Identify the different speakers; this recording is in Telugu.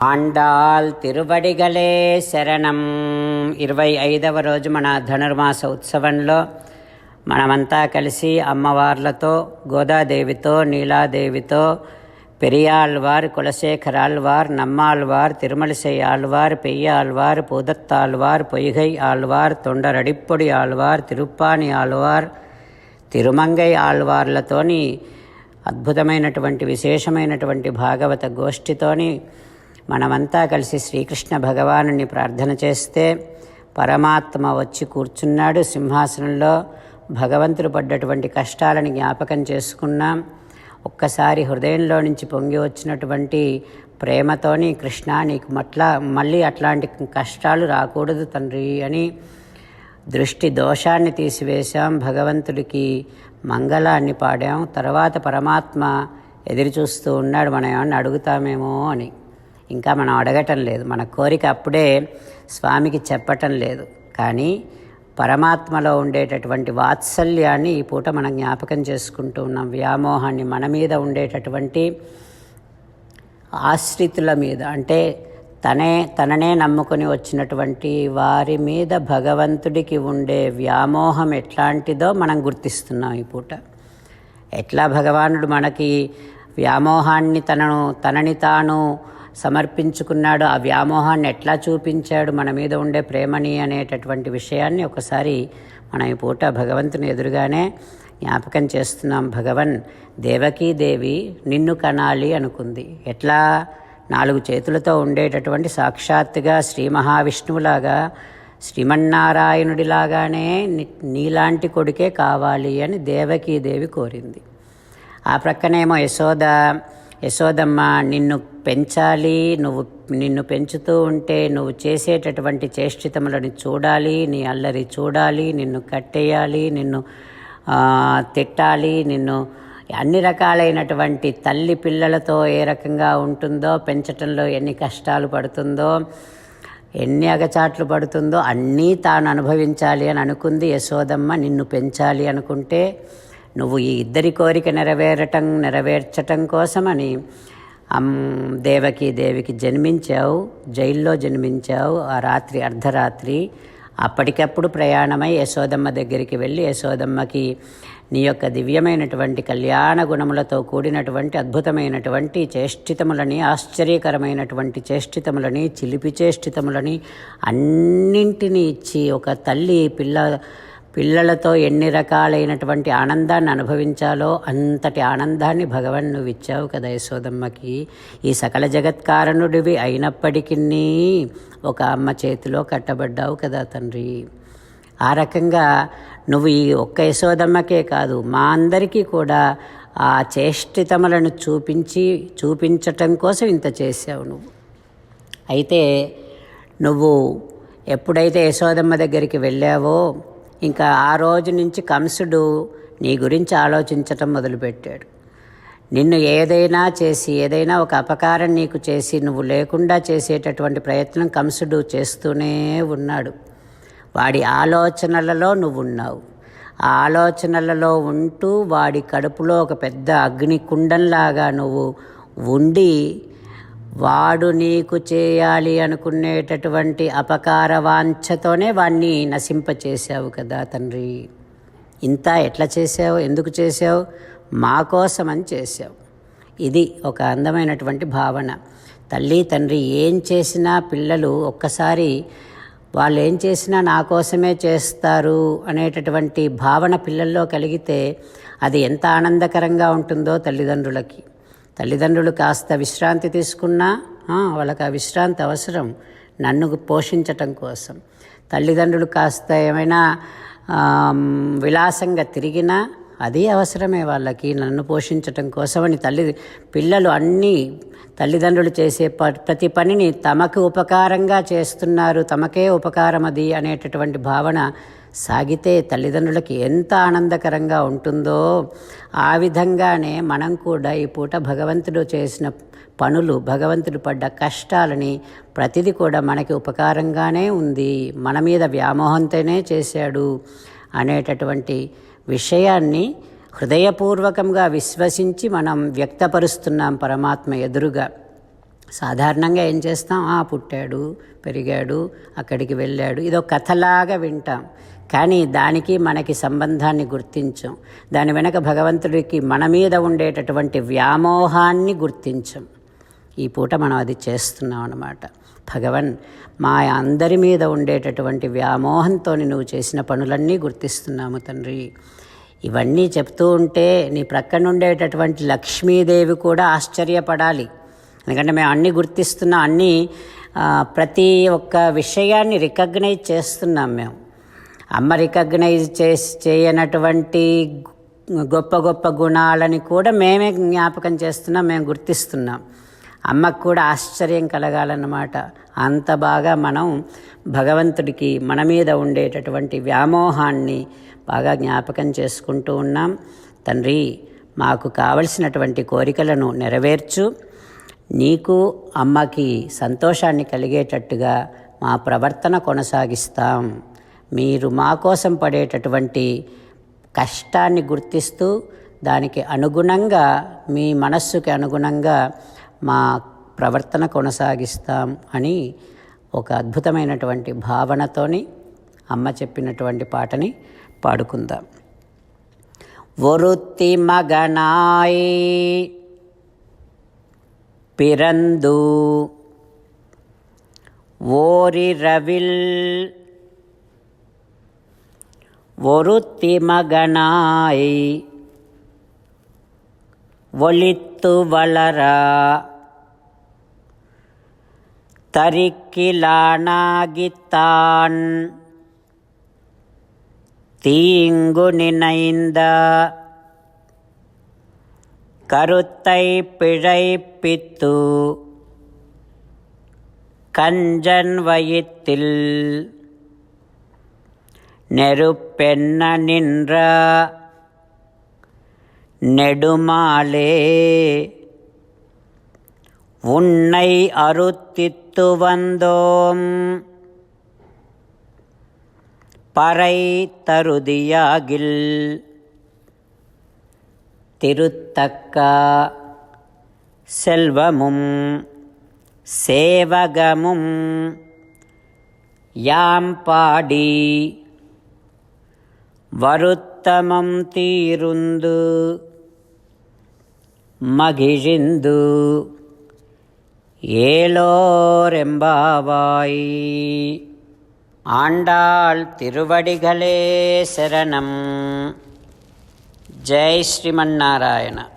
Speaker 1: ఆండాల్ తిరువడిగలే శరణం. ఇరవై ఐదవ రోజు మన ధనుర్మాస ఉత్సవంలో మనమంతా కలిసి అమ్మవార్లతో గోదాదేవితో నీలాదేవితో పెరియాళ్వార్ కులశేఖరాళ్వార్ నమ్మాళ్వార్ తిరుమలసై ఆళ్వార్ పెయ్యాళ్వార్ పూదత్తాళ్వార్ పొయ్గై ఆళ్వార్ తొండరడిప్పొడి ఆళ్వార్ తిరుప్పాని ఆళ్వార్ తిరుమంగై ఆళ్వార్లతోని అద్భుతమైనటువంటి విశేషమైనటువంటి భాగవత గోష్ఠితోని మనమంతా కలిసి శ్రీకృష్ణ భగవానుని ప్రార్థన చేస్తే పరమాత్మ వచ్చి కూర్చున్నాడు సింహాసనంలో. భగవంతుడు పడ్డటువంటి కష్టాలను జ్ఞాపకం చేసుకున్నాం. ఒక్కసారి హృదయంలో నుంచి పొంగి వచ్చినటువంటి ప్రేమతోని కృష్ణ నీకు మట్లా మళ్ళీ అట్లాంటి కష్టాలు రాకూడదు తండ్రి అని దృష్టి దోషాన్ని తీసివేశాం. భగవంతుడికి మంగళాన్ని పాడాం. తర్వాత పరమాత్మ ఎదురు చూస్తూ ఉన్నాడు. మనం ఏమన్నా అడుగుతామేమో అని. ఇంకా మనం అడగటం లేదు. మన కోరిక అప్పుడే స్వామికి చెప్పటం లేదు. కానీ పరమాత్మలో ఉండేటటువంటి వాత్సల్యాన్ని ఈ పూట మనం జ్ఞాపకం చేసుకుంటూ ఉన్నాం. వ్యామోహాన్ని మన మీద ఉండేటటువంటి ఆశ్రితుల మీద. అంటే తనే తననే నమ్ముకొని వచ్చినటువంటి వారి మీద భగవంతుడికి ఉండే వ్యామోహం ఎట్లాంటిదో మనం గుర్తిస్తున్నాం ఈ పూట. ఎట్లా భగవానుడు మనకి వ్యామోహాన్ని తనను తనని తాను సమర్పించుకున్నాడు. ఆ వ్యామోహాన్ని ఎట్లా చూపించాడు? మన మీద ఉండే ప్రేమని అనేటటువంటి విషయాన్ని ఒకసారి మనం ఈ పూట భగవంతుని ఎదురుగానే జ్ఞాపకం చేస్తున్నాం. భగవన్ దేవకీదేవి నిన్ను కనాలి అనుకుంది. ఎట్లా? నాలుగు చేతులతో ఉండేటటువంటి సాక్షాత్తుగా శ్రీ మహావిష్ణువులాగా శ్రీమన్నారాయణుడిలాగానే నీలాంటి కొడుకే కావాలి అని దేవకీదేవి కోరింది. ఆ ప్రక్కనేమో యశోద యశోదమ్మ నిన్ను పెంచాలి నువ్వు నిన్ను పెంచుతూ ఉంటే నువ్వు చేసేటటువంటి చేష్టితములను చూడాలి నీ అల్లరి చూడాలి నిన్ను కట్టేయాలి నిన్ను తిట్టాలి నిన్ను అన్ని రకాలైనటువంటి తల్లి పిల్లలతో ఏ రకంగా ఉంటుందో పెంచటంలో ఎన్ని కష్టాలు పడుతుందో ఎన్ని అగచాట్లు పడుతుందో అన్నీ తాను అనుభవించాలి అని అనుకుంది యశోదమ్మ. నిన్ను పెంచాలి అనుకుంటే నువ్వు ఈ ఇద్దరి కోరిక నెరవేరటం నెరవేర్చటం కోసమని అమ్ దేవకి దేవికి జన్మించావు జైల్లో జన్మించావు ఆ రాత్రి అర్ధరాత్రి. అప్పటికప్పుడు ప్రయాణమై యశోదమ్మ దగ్గరికి వెళ్ళి యశోదమ్మకి నీ యొక్క దివ్యమైనటువంటి కళ్యాణ గుణములతో కూడినటువంటి అద్భుతమైనటువంటి చేష్టితములని ఆశ్చర్యకరమైనటువంటి చేష్టితములని చిలిపి చేష్టితములని అన్నింటినీ ఇచ్చి ఒక తల్లి పిల్ల పిల్లలతో ఎన్ని రకాలైనటువంటి ఆనందాన్ని అనుభవించాలో అంతటి ఆనందాన్ని భగవన్ నువ్వు ఇచ్చావు కదా యశోదమ్మకి. ఈ సకల జగత్కారణుడివి అయినప్పటికీ ఒక అమ్మ చేతిలో కట్టబడ్డావు కదా తండ్రి. ఆ రకంగా నువ్వు ఈ ఒక్క యశోదమ్మకే కాదు మా అందరికీ కూడా ఆ చేష్టితములను చూపించి చూపించటం కోసం ఇంత చేసావు నువ్వు. అయితే నువ్వు ఎప్పుడైతే యశోదమ్మ దగ్గరికి వెళ్ళావో ఇంకా ఆ రోజు నుంచి కంసుడు నీ గురించి ఆలోచించటం మొదలుపెట్టాడు. నిన్ను ఏదైనా చేసి ఏదైనా ఒక అపకారం నీకు చేసి నువ్వు లేకుండా చేసేటటువంటి ప్రయత్నం కంసుడు చేస్తూనే ఉన్నాడు. వాడి ఆలోచనలలో నువ్వు ఉన్నావు ఆ ఆలోచనలలో ఉంటూ వాడి కడుపులో ఒక పెద్ద అగ్ని కుండంలాగా నువ్వు ఉండి వాడు నీకు చేయాలి అనుకునేటటువంటి అపకార వాంఛతోనే వాణ్ణి నశింపచేశావు కదా తండ్రి. ఇంత ఎట్లా చేసావు ఎందుకు చేసావు మా కోసమని చేసావు ఇది ఒక అందమైనటువంటి భావన. తల్లి తండ్రి ఏం చేసినా పిల్లలు ఒక్కసారి వాళ్ళు ఏం చేసినా నా కోసమే చేస్తారు అనేటటువంటి భావన పిల్లల్లో కలిగితే అది ఎంత ఆనందకరంగా ఉంటుందో తల్లిదండ్రులకి. తల్లిదండ్రులు కాస్త విశ్రాంతి తీసుకున్నా వాళ్ళకి ఆ విశ్రాంతి అవసరం. నన్ను పోషించటం కోసం. తల్లిదండ్రులు కాస్త ఏమైనా విలాసంగా తిరిగినా అదే అవసరమే వాళ్ళకి. నన్ను పోషించటం కోసమని తల్లి పిల్లలు అన్నీ తల్లిదండ్రులు చేసే ప ప్రతి పనిని తమకు ఉపకారంగా చేస్తున్నారు. తమకే ఉపకారం అది అనేటటువంటి భావన సాగితే తల్లిదండ్రులకి ఎంత ఆనందకరంగా ఉంటుందో. ఆ విధంగానే మనం కూడా ఈ పూట భగవంతుడు చేసిన పనులు భగవంతుడు పడ్డ కష్టాలని ప్రతిదీ కూడా మనకి ఉపకారంగానే ఉంది. మన మీద వ్యామోహంతోనే చేశాడు అనేటటువంటి విషయాన్ని హృదయపూర్వకంగా విశ్వసించి మనం వ్యక్తపరుస్తున్నాం పరమాత్మ ఎదురుగా. సాధారణంగా ఏం చేస్తాం? ఆ పుట్టాడు పెరిగాడు అక్కడికి వెళ్ళాడు. ఇదో కథలాగా వింటాం. కానీ దానికి మనకి సంబంధాన్ని గుర్తించం. దాని వెనక భగవంతుడికి మన మీద ఉండేటటువంటి వ్యామోహాన్ని గుర్తించం. ఈ పూట మనం అది చేస్తున్నాం అన్నమాట. భగవన్ మా అందరి మీద ఉండేటటువంటి వ్యామోహంతో నువ్వు చేసిన పనులన్నీ గుర్తిస్తున్నాము తండ్రి. ఇవన్నీ చెప్తూ ఉంటే నీ ప్రక్కన ఉండేటటువంటి లక్ష్మీదేవి కూడా ఆశ్చర్యపడాలి. ఎందుకంటే మేము అన్నీ గుర్తిస్తున్నాం అన్నీ ప్రతి ఒక్క విషయాన్ని రికగ్నైజ్ చేస్తున్నాం మేము. అమ్మ రికగ్నైజ్ చేసి చేయనటువంటి గొప్ప గొప్ప గుణాలని కూడా మేమే జ్ఞాపకం చేస్తున్నాం మేము గుర్తిస్తున్నాం. అమ్మకు కూడా ఆశ్చర్యం కలగాలన్నమాట. అంత బాగా మనం భగవంతుడికి మన మీద ఉండేటటువంటి వ్యామోహాన్ని బాగా జ్ఞాపకం చేసుకుంటూ ఉన్నాం. తండ్రి మాకు కావలసినటువంటి కోరికలను నెరవేర్చు. నీకు అమ్మకి సంతోషాన్ని కలిగేటట్టుగా మా ప్రవర్తన కొనసాగిస్తాం. మీరు మా కోసం పడేటటువంటి కష్టాన్ని గుర్తిస్తూ దానికి అనుగుణంగా మీ మనస్సుకి అనుగుణంగా మా ప్రవర్తన కొనసాగిస్తాం అని ఒక అద్భుతమైనటువంటి భావనతోని అమ్మ చెప్పినటువంటి పాటని పాడుకుందాం ఒరుత్తి మగనాయ్ பிறந்து ஓரிரவில் ஒருத்தி மகனாய் ஒளித்து வளரா. தரிக்கிலானாகித்தான். தீங்கு நினைந்த கருத்தை பிழைப்பித்து கஞ்சன் வயிற்றில் நெருப்பென்ன நின்ற நெடுமாலே. உன்னை அருத்தித்து வந்தோம். பறை தருதியாகில். திருத்தக்கா செல்வமும் சேவகமும் யாம் பாடி. வருத்தமம் தீருந்து மகிழிந்து. ஏலோரெம்பாவாய். ஆண்டாள் திருவடிகளே சரணம். ஜெய் ஸ்ரீமன்னாராயண.